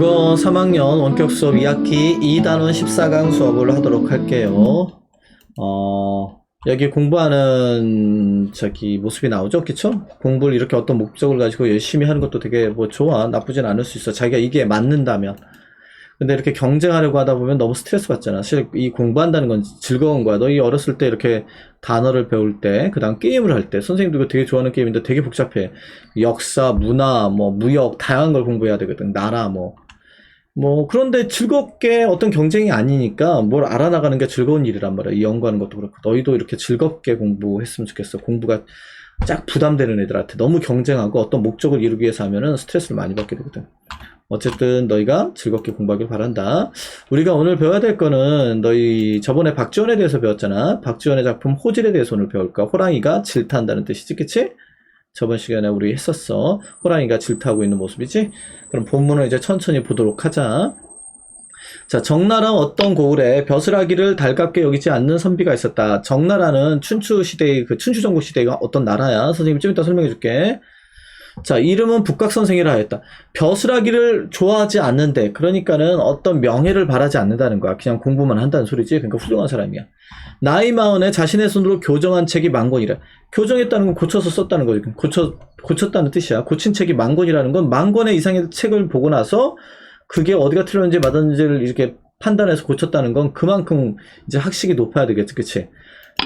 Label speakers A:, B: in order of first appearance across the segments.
A: 국어 3학년 원격 수업 2학기 2단원 14강 수업을 하도록 할게요. 어, 여기 공부하는 저기 모습이 나오죠? 그쵸? 공부를 이렇게 어떤 목적을 가지고 열심히 하는 것도 되게 뭐 좋아. 나쁘진 않을 수 있어. 자기가 이게 맞는다면. 근데 이렇게 경쟁하려고 하다 보면 너무 스트레스 받잖아. 사실 이 공부한다는 건 즐거운 거야. 너희 어렸을 때 이렇게 단어를 배울 때, 그 다음 게임을 할 때, 선생님도 이거 되게 좋아하는 게임인데 되게 복잡해. 역사, 문화, 뭐, 무역, 다양한 걸 공부해야 되거든. 나라, 뭐. 뭐, 그런데 즐겁게 어떤 경쟁이 아니니까 뭘 알아나가는 게 즐거운 일이란 말이야. 이 연구하는 것도 그렇고. 너희도 이렇게 즐겁게 공부했으면 좋겠어. 공부가 쫙 부담되는 애들한테 너무 경쟁하고 어떤 목적을 이루기 위해서 하면은 스트레스를 많이 받게 되거든. 어쨌든 너희가 즐겁게 공부하길 바란다. 우리가 오늘 배워야 될 거는 너희 저번에 박지원에 대해서 배웠잖아. 박지원의 작품 호질에 대해서 오늘 배울까? 호랑이가 질타한다는 뜻이지, 그치? 저번 시간에 우리 했었어. 호랑이가 질타하고 있는 모습이지? 그럼 본문을 이제 천천히 보도록 하자. 자, 정나라 어떤 고을에 벼슬아기를 달갑게 여기지 않는 선비가 있었다. 정나라는 춘추 시대의 그 춘추 전국 시대가 어떤 나라야? 선생님이 좀 이따 설명해 줄게. 자, 이름은 북각선생이라 하였다. 벼슬아기를 좋아하지 않는데, 그러니까는 어떤 명예를 바라지 않는다는 거야. 그냥 공부만 한다는 소리지. 그러니까 훌륭한 사람이야. 나이 마흔에 자신의 손으로 교정한 책이 만 권이라. 교정했다는 건 고쳐서 썼다는 거지. 고쳐, 고쳤다는 뜻이야. 고친 책이 만 권이라는 건 만 권의 이상의 책을 보고 나서 그게 어디가 틀렸는지 맞았는지를 이렇게 판단해서 고쳤다는 건 그만큼 이제 학식이 높아야 되겠지. 그치?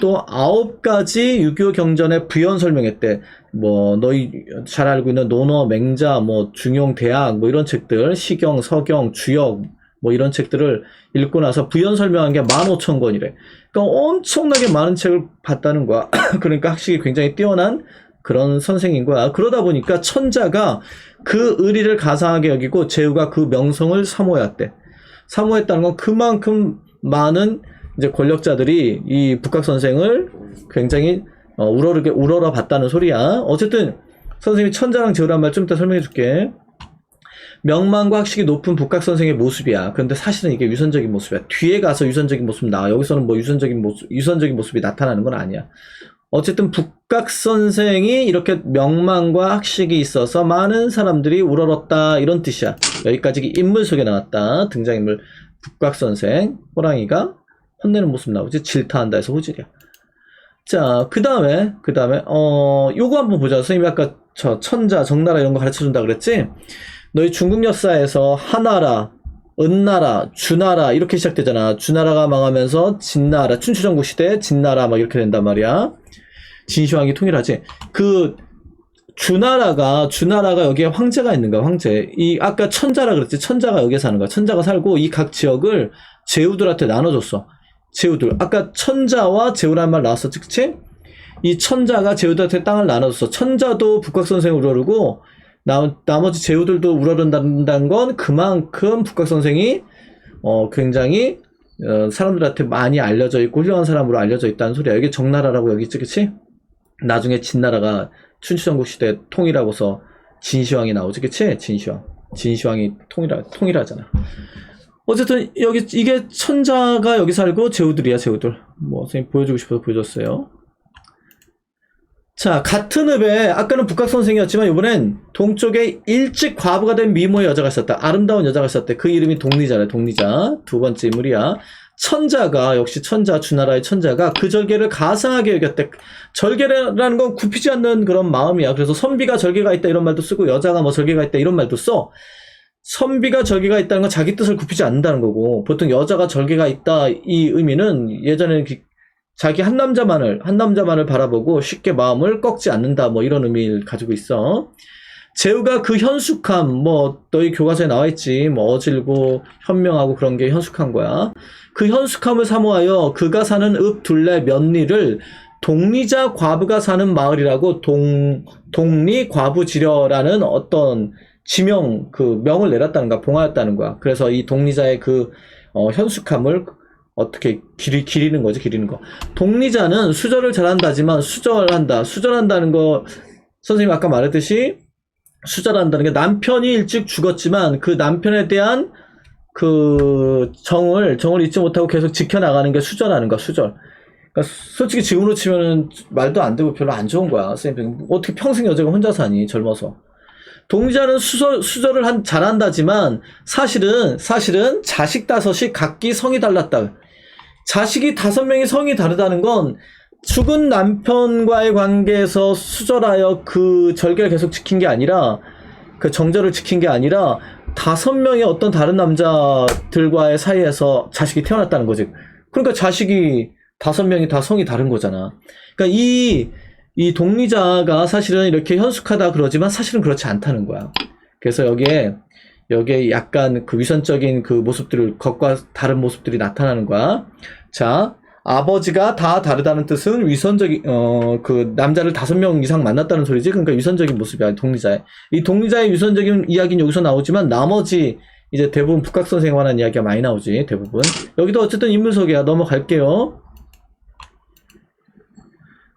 A: 또 아홉 가지 6.25 경전의 부연 설명했대. 뭐 너희 잘 알고 있는 논어, 맹자, 뭐 중용 대학 뭐 이런 책들, 시경, 서경, 주역 뭐 이런 책들을 읽고 나서 부연 설명한 게 15,000권이래. 그러니까 엄청나게 많은 책을 봤다는 거야. 그러니까 학식이 굉장히 뛰어난 그런 선생인 거야. 그러다 보니까 천자가 그 의리를 가상하게 여기고 제후가 그 명성을 사모했대. 사모했다는 건 그만큼 많은 이제 권력자들이 이 북각 선생을 굉장히 어, 우러르게 우러러 봤다는 소리야. 어쨌든 선생님이 천자랑 제후란 말 좀 이따 설명해 줄게. 명망과 학식이 높은 북각 선생의 모습이야. 그런데 사실은 이게 유선적인 모습이야. 뒤에 가서 유선적인 모습 나와. 여기서는 뭐 유선적인 모습, 유선적인 모습이 나타나는 건 아니야. 어쨌든 북각 선생이 이렇게 명망과 학식이 있어서 많은 사람들이 우러렀다 이런 뜻이야. 여기까지 인물 속에 나왔다. 등장인물 북각 선생 호랑이가 혼내는 모습 나오지 질타한다 해서 호질이야. 자, 그 다음에, 그 다음에, 어, 요거 한번 보자. 선생님이 아까 저 천자, 정나라 이런 거 가르쳐 준다 그랬지? 너희 중국 역사에서 하나라, 은나라, 주나라 이렇게 시작되잖아. 주나라가 망하면서 진나라, 춘추전국 시대 진나라 막 이렇게 된단 말이야. 진시황이 통일하지. 그 주나라가 주나라가 여기에 황제가 있는 거야. 황제. 이 아까 천자라 그랬지. 천자가 여기에 사는 거야. 천자가 살고 이 각 지역을 제후들한테 나눠줬어. 제후들. 아까 천자와 제후란 말 나왔었지, 그치? 이 천자가 제후들한테 땅을 나눠줬어. 천자도 북각선생 우러르고, 나, 나머지 제후들도 우러른다는 건 그만큼 북각선생이, 어, 굉장히, 어, 사람들한테 많이 알려져 있고, 훌륭한 사람으로 알려져 있다는 소리야. 여기 정나라라고 여기 있지, 그치? 나중에 진나라가 춘추전국 시대 통일하고서 진시황이 나오지, 그치? 진시황. 진시황이 통일하, 통일하잖아. 어쨌든 여기 이게 천자가 여기 살고 제후들이야 제후들. 뭐 선생님 보여주고 싶어서 보여줬어요. 자 같은 읍에 아까는 북각 선생이었지만 이번엔 동쪽에 일찍 과부가 된 미모의 여자가 있었다. 아름다운 여자가 있었대. 그 이름이 동리자래 동리자. 두 번째 인물이야. 천자가 역시 천자 주나라의 천자가 그 절개를 가상하게 여겼대. 절개라는 건 굽히지 않는 그런 마음이야. 그래서 선비가 절개가 있다 이런 말도 쓰고 여자가 뭐 절개가 있다 이런 말도 써 선비가 절개가 있다는 건 자기 뜻을 굽히지 않는다는 거고 보통 여자가 절개가 있다 이 의미는 예전에는 기- 자기 한 남자만을 한 남자만을 바라보고 쉽게 마음을 꺾지 않는다 뭐 이런 의미를 가지고 있어. 제후가 그 현숙함 뭐 너희 교과서에 나와 있지 뭐 어질고 현명하고 그런 게 현숙한 거야. 그 현숙함을 사모하여 그가 사는 읍 둘레 면리를 동리자 과부가 사는 마을이라고 동 동리 과부지려라는 어떤 지명 그 명을 내렸다는 거야 봉하였다는 거야. 그래서 이 동리자의 그 어, 현숙함을 어떻게 기리, 기리는 거지? 기리는 거. 동리자는 수절을 잘한다지만 수절한다. 수절한다는 거 선생님 아까 말했듯이 수절한다는 게 남편이 일찍 죽었지만 그 남편에 대한 그 정을 정을 잊지 못하고 계속 지켜나가는 게 수절하는 거야 수절. 그러니까 솔직히 지금으로 치면은 말도 안 되고 별로 안 좋은 거야 선생님. 어떻게 평생 여자가 혼자 사니 젊어서 동자는 수저, 수저를 한, 잘한다지만 사실은 사실은 자식 다섯이 각기 성이 달랐다. 자식이 다섯 명이 성이 다르다는 건 죽은 남편과의 관계에서 수절하여 그 절개를 계속 지킨 게 아니라 그 정절을 지킨 게 아니라 다섯 명의 어떤 다른 남자들과의 사이에서 자식이 태어났다는 거지. 그러니까 자식이 다섯 명이 다 성이 다른 거잖아. 그러니까 이, 이 동리자가 사실은 이렇게 현숙하다 그러지만 사실은 그렇지 않다는 거야. 그래서 여기에, 여기에 약간 그 위선적인 그 모습들을, 것과 다른 모습들이 나타나는 거야. 자, 아버지가 다 다르다는 뜻은 위선적인, 어, 그 남자를 다섯 명 이상 만났다는 소리지. 그러니까 위선적인 모습이야, 동리자의. 이 동리자의 위선적인 이야기는 여기서 나오지만 나머지 이제 대부분 북학 선생에 관한 이야기가 많이 나오지, 대부분. 여기도 어쨌든 인물 소개야. 넘어갈게요.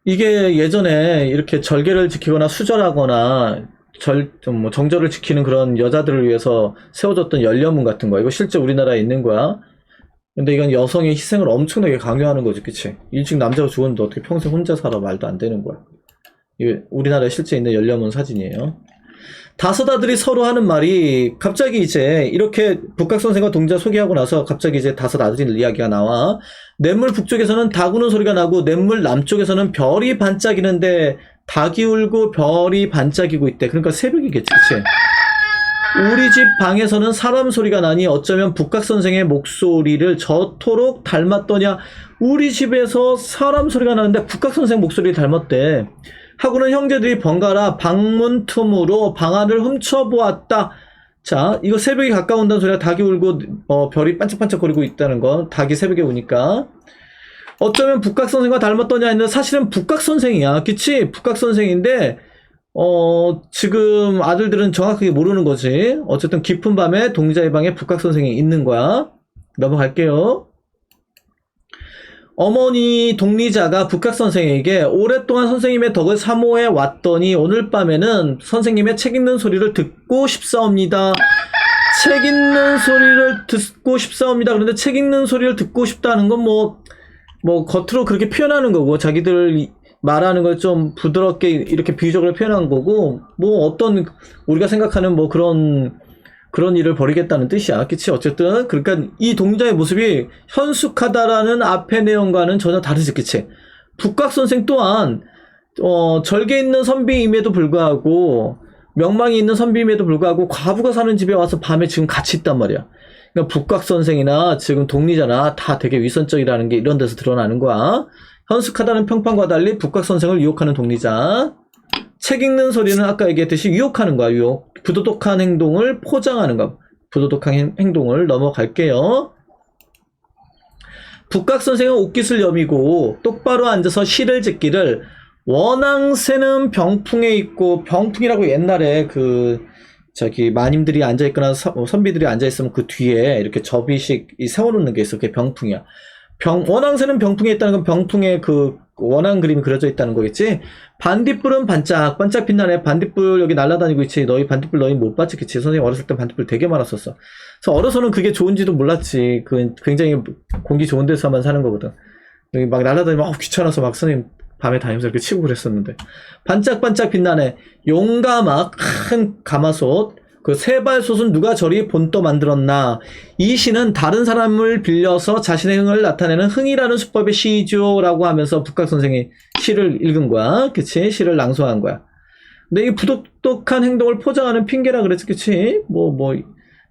A: 이게 예전에 이렇게 절개를 지키거나 수절하거나 절, 좀뭐 정절을 지키는 그런 여자들을 위해서 세워졌던 연려문 같은 거야. 이거 실제 우리나라에 있는 거야. 근데 이건 여성의 희생을 엄청나게 강요하는 거지, 그치? 일찍 남자가 죽었는데 어떻게 평생 혼자 살아 말도 안 되는 거야. 이게 우리나라에 실제 있는 연려문 사진이에요. 다섯 아들이 서로 하는 말이 갑자기 이제 이렇게 북각 선생과 동자 소개하고 나서 갑자기 이제 다섯 아들이 이야기가 나와. 냇물 북쪽에서는 닭 우는 소리가 나고 냇물 남쪽에서는 별이 반짝이는데 닭이 울고 별이 반짝이고 있대. 그러니까 새벽이겠지, 그치? 우리 집 방에서는 사람 소리가 나니 어쩌면 북각 선생의 목소리를 저토록 닮았더냐. 우리 집에서 사람 소리가 나는데 북각 선생 목소리를 닮았대. 하고는 형제들이 번갈아 방문 틈으로 방 안을 훔쳐보았다. 자, 이거 새벽이 가까운다는 소리가 닭이 울고 어, 별이 반짝반짝거리고 있다는 건 닭이 새벽에 우니까. 어쩌면 북각 선생과 닮았더냐 했는데 사실은 북각 선생이야. 그치? 북각 선생인데 어, 지금 아들들은 정확하게 모르는 거지. 어쨌든 깊은 밤에 동자의 방에 북각 선생이 있는 거야. 넘어갈게요. 어머니 동리자가 북학 선생에게 오랫동안 선생님의 덕을 사모해 왔더니 오늘 밤에는 선생님의 책 읽는 소리를 듣고 싶사옵니다. 책 읽는 소리를 듣고 싶사옵니다. 그런데 책 읽는 소리를 듣고 싶다는 건 뭐, 뭐, 겉으로 그렇게 표현하는 거고, 자기들 이- 말하는 걸 좀 부드럽게 이렇게 비유적으로 표현한 거고, 뭐 어떤, 우리가 생각하는 뭐 그런, 그런 일을 벌이겠다는 뜻이야. 그치? 어쨌든, 그러니까 이 동자의 모습이 현숙하다라는 앞의 내용과는 전혀 다르지, 그치? 북각 선생 또한, 어, 절개 있는 선비임에도 불구하고, 명망이 있는 선비임에도 불구하고, 과부가 사는 집에 와서 밤에 지금 같이 있단 말이야. 그러니까 북각 선생이나 지금 동리자나 다 되게 위선적이라는 게 이런 데서 드러나는 거야. 현숙하다는 평판과 달리 북각 선생을 유혹하는 동리자. 책 읽는 소리는 아까 얘기했듯이 유혹하는 거야, 유혹. 부도덕한 행동을 포장하는 거야. 부도덕한 행- 행동을 넘어갈게요. 북각 선생은 옷깃을 여미고 똑바로 앉아서 시를 짓기를 원앙새는 병풍에 있고 병풍이라고 옛날에 그 저기 마님들이 앉아 있거나 서- 어, 선비들이 앉아 있으면 그 뒤에 이렇게 접이식 이 세워놓는 게 있어. 그게 병풍이야. 병 원앙새는 병풍에 있다는 건 병풍에 그 원앙 그림이 그려져 있다는 거겠지. 반딧불은 반짝 반짝 빛나네. 반딧불 여기 날아다니고 있지. 너희 반딧불 너희 못 봤지, 그치? 선생님 어렸을 때 반딧불 되게 많았었어. 그래서 어려서는 그게 좋은지도 몰랐지. 그 굉장히 공기 좋은 데서만 사는 거거든. 여기 막 날아다니면 어, 귀찮아서 막 선생님 밤에 다니면서 이렇게 치고 그랬었는데 반짝반짝 빛나네. 용가막 큰 가마솥 그 세발솥은 누가 저리 본떠 만들었나? 이 시는 다른 사람을 빌려서 자신의 흥을 나타내는 흥이라는 수법의 시조라고 하면서 북각 선생이 시를 읽은 거야. 그치? 시를 낭송한 거야. 근데 이 부독독한 행동을 포장하는 핑계라 그랬지 그치? 뭐뭐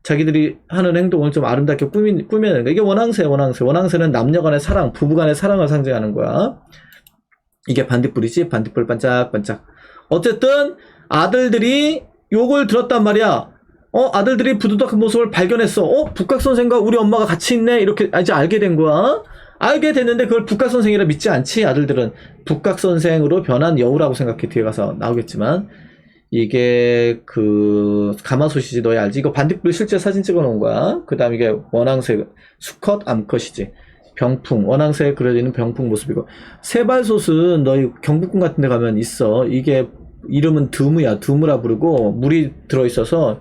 A: 자기들이 하는 행동을 좀 아름답게 꾸미, 꾸며내는 거야 이게 원앙새 원앙새 원앙새는 남녀간의 사랑 부부간의 사랑을 상징하는 거야. 이게 반딧불이지? 반딧불 반짝반짝. 어쨌든 아들들이 욕을 들었단 말이야. 어 아들들이 부두덕한 모습을 발견했어. 어 북각 선생과 우리 엄마가 같이 있네. 이렇게 이제 알게 된 거야. 알게 됐는데 그걸 북각 선생이라 믿지 않지 아들들은. 북각 선생으로 변한 여우라고 생각해. 뒤에 가서 나오겠지만. 이게 그 가마솥이지 너희 알지? 이거 반딧불 실제 사진 찍어 놓은 거야. 그 다음 이게 원앙새 수컷 암컷이지. 병풍 원앙새에 그려져 있는 병풍 모습이고. 세발솥은 너희 경복궁 같은 데 가면 있어. 이게 이름은 드무야. 드무라 부르고 물이 들어있어서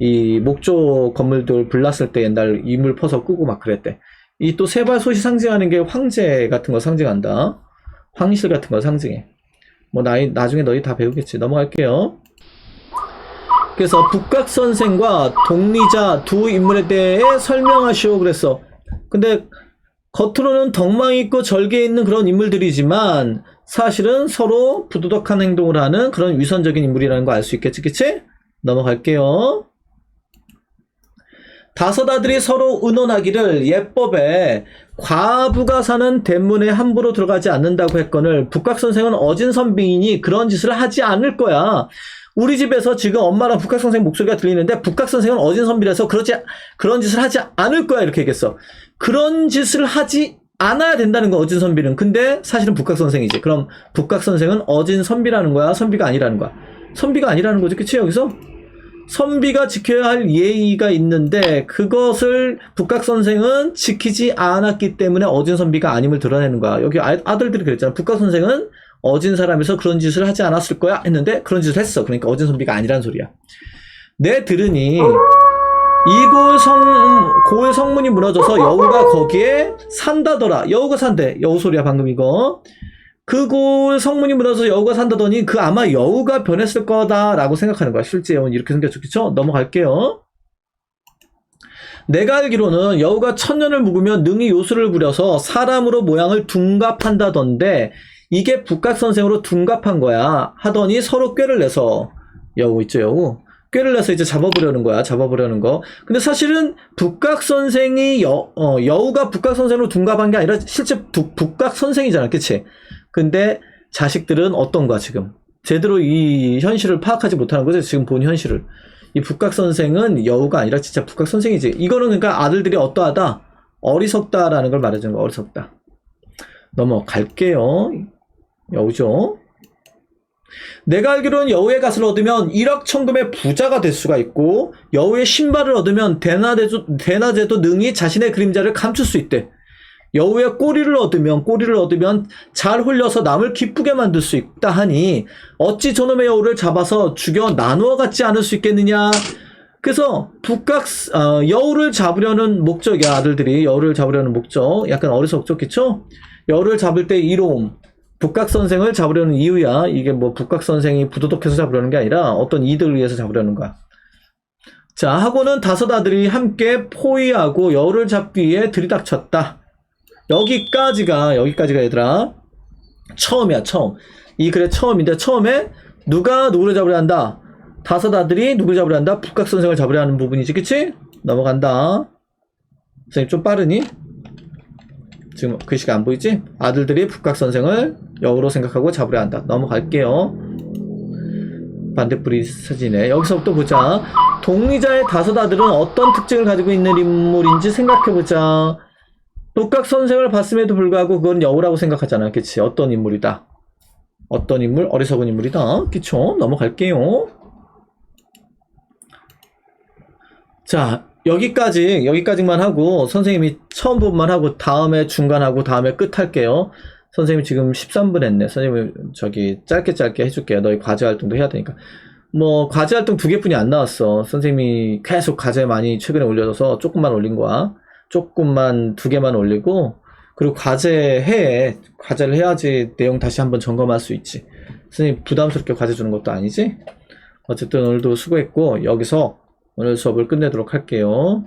A: 이 목조 건물들 불났을 때 옛날 이 물 퍼서 끄고 막 그랬대. 이 또 세발솥이 상징하는 게 황제 같은 거 상징한다. 황실 같은 거 상징해. 뭐 나이 나중에 너희 다 배우겠지. 넘어갈게요. 그래서 북각 선생과 동리자 두 인물에 대해 설명하시오 그랬어. 근데 겉으로는 덕망 있고 절개 있는 그런 인물들이지만 사실은 서로 부도덕한 행동을 하는 그런 위선적인 인물이라는 거 알 수 있겠지, 그치? 넘어갈게요. 다섯 아들이 서로 의논하기를 예법에 과부가 사는 대문에 함부로 들어가지 않는다고 했거늘 북각 선생은 어진 선비이니 그런 짓을 하지 않을 거야. 우리 집에서 지금 엄마랑 북각 선생 목소리가 들리는데 북각 선생은 어진 선비라서 그러지 그런 짓을 하지 않을 거야 이렇게 얘기했어. 그런 짓을 하지 않아야 된다는 거 어진 선비는. 근데 사실은 북각 선생이지. 그럼 북각 선생은 어진 선비라는 거야, 선비가 아니라는 거야. 선비가 아니라는 거지, 그치 여기서? 선비가 지켜야 할 예의가 있는데 그것을 북각 선생은 지키지 않았기 때문에 어진 선비가 아님을 드러내는 거야. 여기 아, 아들들이 그랬잖아. 북각 선생은 어진 사람에서 그런 짓을 하지 않았을 거야 했는데 그런 짓을 했어. 그러니까 어진 선비가 아니란 소리야. 내 들으니 이골 성 고의 성문이 무너져서 여우가 거기에 산다더라. 여우가 산대. 여우 소리야 방금 이거. 그골 성문이 무너져서 여우가 산다더니 그 아마 여우가 변했을 거다라고 생각하는 거야. 실제 여우는 이렇게 생겼죠. 넘어갈게요. 내가 알기로는 여우가 천년을 묵으면 능히 요술을 부려서 사람으로 모양을 둔갑한다던데 이게 북각 선생으로 둔갑한 거야. 하더니 서로 꾀를 내서 여우 있죠 여우. 꾀를 내서 이제 잡아보려는 거야. 잡아보려는 거. 근데 사실은 북각 선생이 여, 어, 여우가 북각 선생으로 둔갑한 게 아니라 실제 북, 북각 선생이잖아. 그치? 근데 자식들은 어떤 거야 지금? 제대로 이 현실을 파악하지 못하는 거죠. 지금 본 현실을. 이 북각 선생은 여우가 아니라 진짜 북각 선생이지. 이거는 그러니까 아들들이 어떠하다? 어리석다라는 걸 말해주는 거 어리석다. 넘어갈게요. 여우죠. 내가 알기로는 여우의 갓을 얻으면 1억 천금의 부자가 될 수가 있고 여우의 신발을 얻으면 대낮에도, 대낮에도 능히 자신의 그림자를 감출 수 있대. 여우의 꼬리를 얻으면 꼬리를 얻으면 잘 홀려서 남을 기쁘게 만들 수 있다 하니 어찌 저놈의 여우를 잡아서 죽여 나누어 갖지 않을 수 있겠느냐? 그래서 북각 어, 여우를 잡으려는 목적이야 아들들이 여우를 잡으려는 목적 약간 어리석죠? 그쵸? 여우를 잡을 때 이로움 북각 선생을 잡으려는 이유야 이게 뭐 북각 선생이 부도덕해서 잡으려는 게 아니라 어떤 이득을 위해서 잡으려는 거야. 자 하고는 다섯 아들이 함께 포위하고 여우를 잡기 위해 들이닥쳤다. 여기까지가 여기까지가 얘들아. 처음이야 처음. 이 글의 처음인데 처음에 누가 누구를 잡으려 한다? 다섯 아들이 누구를 잡으려 한다? 북각 선생을 잡으려 하는 부분이지 그치? 넘어간다. 선생님 좀 빠르니 지금 글씨가 안 보이지 아들들이 북각 선생을 역으로 생각하고 잡으려 한다 넘어갈게요 반대뿌리 사진에 여기서부터 보자 동리자의 다섯 아들은 어떤 특징을 가지고 있는 인물인지 생각해보자 북각 선생을 봤음에도 불구하고 그건 여우라고 생각하잖아. 그치? 어떤 인물이다. 어떤 인물? 어리석은 인물이다. 그쵸? 넘어갈게요. 자, 여기까지, 여기까지만 하고, 선생님이 처음 부분만 하고, 다음에 중간하고, 다음에 끝 할게요. 선생님 지금 13분 했네. 선생님, 저기, 짧게 짧게 해줄게요. 너희 과제 활동도 해야 되니까. 뭐, 과제 활동 두 개뿐이 안 나왔어. 선생님이 계속 과제 많이 최근에 올려줘서 조금만 올린 거야. 조금만 두 개만 올리고 그리고 과제 해 과제를 해야지 내용 다시 한번 점검할 수 있지 선생님 부담스럽게 과제 주는 것도 아니지 어쨌든 오늘도 수고했고 여기서 오늘 수업을 끝내도록 할게요